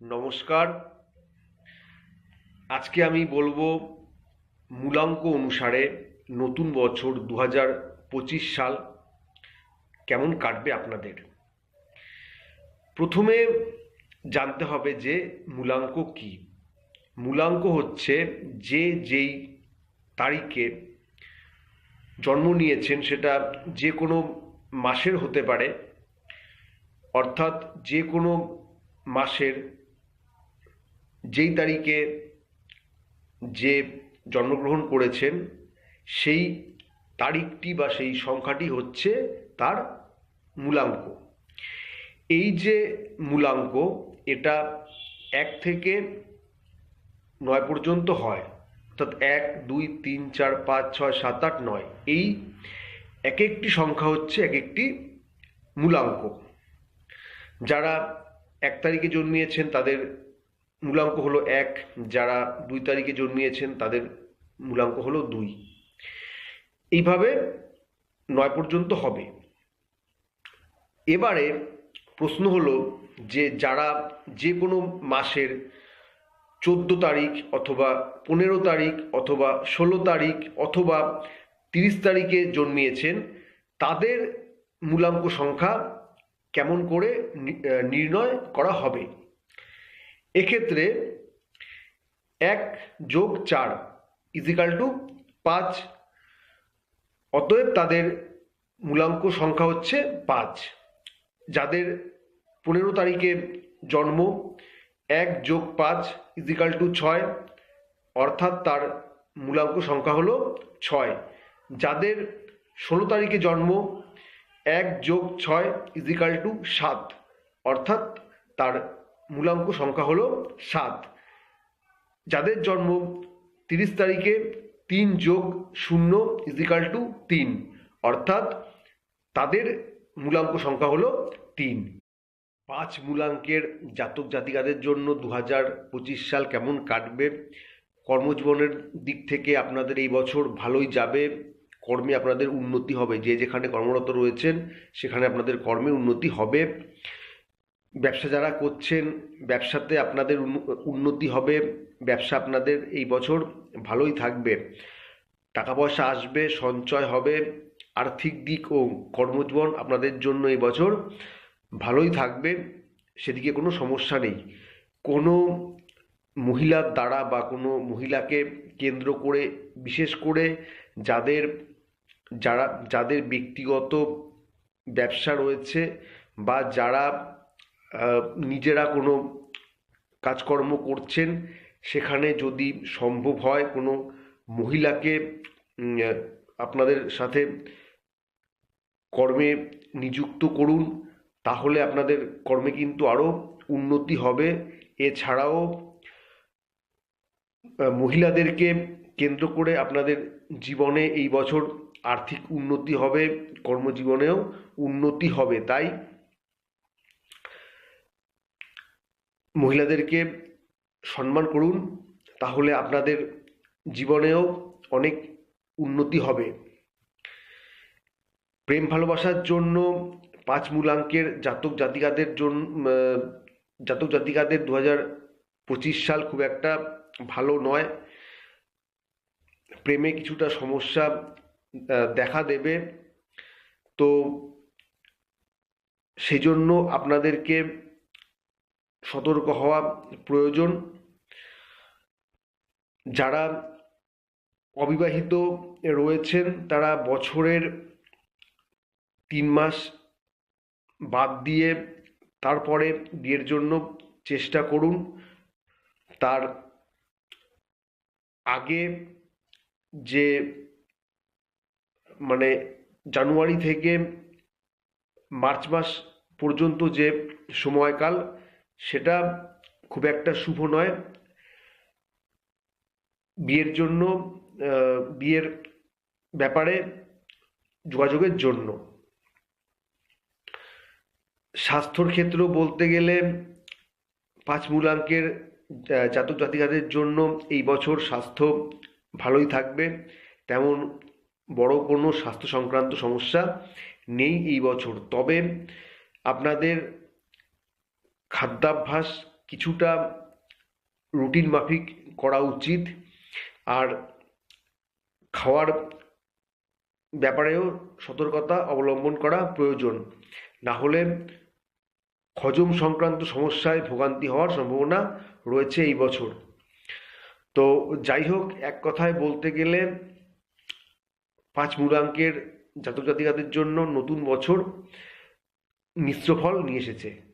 নমস্কার। আজকে আমি বলব মূলাঙ্ক অনুসারে নতুন বছর দু পঁচিশ সাল কেমন কাটবে আপনাদের। প্রথমে জানতে হবে যে মূলাঙ্ক কি। মূলাঙ্ক হচ্ছে যে যেই তারিখে জন্ম নিয়েছেন সেটা যে কোনো মাসের হতে পারে, অর্থাৎ যে কোনো মাসের যেই তারিখে যে জন্মগ্রহণ করেছেন, সেই তারিখটি বা সেই সংখ্যাটি হচ্ছে তার মূলাঙ্ক। এই যে মূলাঙ্ক, এটা এক থেকে নয় পর্যন্ত হয়। অর্থাৎ এক, দুই, তিন, চার, পাঁচ, ছয়, সাত, আট, নয়। এই এক একটি সংখ্যা হচ্ছে এক একটি মূলাঙ্ক। যারা এক তারিখে জন্মিয়েছেন, তাদের মূলাঙ্ক হলো এক, যারা দুই তারিখে জন্মিয়েছেন তাদের মূলাঙ্ক হলো দুই। এইভাবে নয় পর্যন্ত হবে। এবারে প্রশ্ন হলো যে যারা যে কোনো মাসের চোদ্দ তারিখ অথবা পনেরো তারিখ অথবা ষোলো তারিখ অথবা তিরিশ তারিখে জন্মিয়েছেন, তাদের মূলাঙ্ক সংখ্যা কেমন করে নির্ণয় করা হবে? এক্ষেত্রে এক যোগ চার ইজিক্যাল টু পাঁচ। অতএব তাদের মূলাঙ্ক সংখ্যা হচ্ছে পাঁচ। যাদের পনেরো তারিখে জন্ম, এক যোগ পাঁচ ইজিক্যাল টু ছয়। অর্থাৎ তার মূলাঙ্ক সংখ্যা হলো ছয়। যাদের ষোলো তারিখে জন্ম, এক যোগ ছয় ইজিক্যাল টু সাত। অর্থাৎ তার মূলাঙ্ক সংখ্যা হলো সাত। যাদের জন্ম তিরিশ তারিখে তিন যোগ শূন্য ইজিক্যাল টু তিন, অর্থাৎ তাদের মূলাঙ্ক সংখ্যা হলো তিন। পাঁচ মূলাঙ্কের জাতক জাতিকাদের জন্য দু পঁচিশ সাল কেমন কাটবে? কর্মজীবনের দিক থেকে আপনাদের এই বছর ভালোই যাবে, কর্মে আপনাদের উন্নতি হবে। যে যেখানে কর্মরত রয়েছেন, সেখানে আপনাদের কর্মে উন্নতি হবে। ব্যবসা যারা করছেন, ব্যবসাতে আপনাদের উন্ন- উন্নতি হবে, ব্যবসা আপনাদের এই বছর ভালোই থাকবে। টাকা পয়সা আসবে, সঞ্চয় হবে, আর্থিক দিক ও কর্মজীবন আপনাদের জন্য এই বছর ভালোই থাকবে, সেদিকে কোনো সমস্যা নেই। কোনো মহিলার দ্বারা বা কোনো মহিলাকে কেন্দ্র করে, বিশেষ করে যাদের, যারা, যাদের ব্যক্তিগত ব্যবসা রয়েছে বা যারা নিজেরা কোনো কাজকর্ম করছেন, সেখানে যদি সম্ভব হয় কোনো মহিলাকে আপনাদের সাথে কর্মে নিযুক্ত করুন, তাহলে আপনাদের কর্মে কিন্তু আরও উন্নতি হবে। এছাড়াও মহিলাদেরকে কেন্দ্র করে আপনাদের জীবনে এই বছর আর্থিক উন্নতি হবে, কর্মজীবনেও উন্নতি হবে। তাই মহিলাদেরকে সম্মান করুন, তাহলে আপনাদের জীবনেও অনেক উন্নতি হবে। প্রেম ভালোবাসার জন্য পাঁচ মূলাঙ্কের জাতক জাতিকাদের জন্য জাতক জাতিকাদের দু হাজার পঁচিশ সাল খুব একটা ভালো নয়। প্রেমে কিছুটা সমস্যা দেখা দেবে। তো সেজন্য আপনাদেরকে সতর্ক হওয়া প্রয়োজন। যারা অবিবাহিত রয়েছেন, তারা বছরের তিন মাস বাদ দিয়ে তারপরে বিয়ের জন্য চেষ্টা করুন। তার আগে যে মানে জানুয়ারি থেকে মার্চ মাস পর্যন্ত যে সময়কাল সেটা খুব একটা শুভ নয়। বিয়ের জন্য বিয়ের ব্যাপারে যোগাযোগের জন্য। স্বাস্থ্যর ক্ষেত্র বলতে গেলে পাঁচ মূলাঙ্কের জাতক জাতিকাদের জন্য এই বছর স্বাস্থ্য ভালোই থাকবে। তেমন বড় কোনো স্বাস্থ্য সংক্রান্ত সমস্যা নেই এই বছর। তবে আপনাদের খাদ্যাভ্যাস কিছুটা রুটিন মাফিক করা উচিত। আর খাওয়ার ব্যাপারেও সতর্কতা অবলম্বন করা প্রয়োজন। না হলে হজম সংক্রান্ত সমস্যায় ভোগান্তি হওয়ার সম্ভাবনা রয়েছে এই বছর। তো যাই হোক, এক কথায় বলতে গেলে পাঁচ মূলাঙ্কের জাতক জাতিকাদের জন্য নতুন বছর মিশ্র ফল নিয়ে এসেছে।